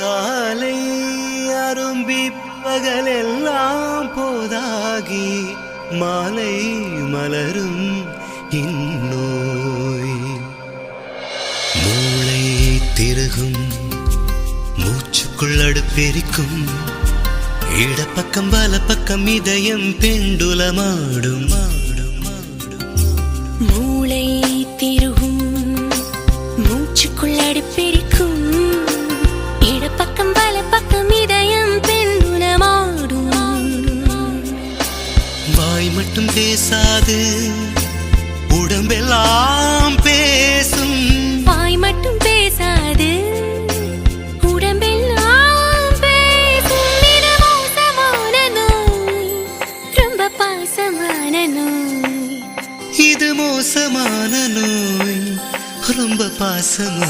காலை அரும்பி பகலெல்லாம் போதாகி மாலை மலரும் இந்நோய். மூளை திருகும் மூச்சுக்குள் அடுப்பெரிக்கும் இடப்பக்கம் பல பக்கம் இதயம் பெண்டுலமாடும் மூளை திருகும் மூச்சுக்குள் அடுப்பிடிக்கும் வாய் மட்டும் பேசாது. உடம்பெல்லாம் பேசும். வாய் மட்டும் பேசாது. உடம்பெல்லாம் பேசும். இது மோசமான நோய். ரொம்ப பாசமான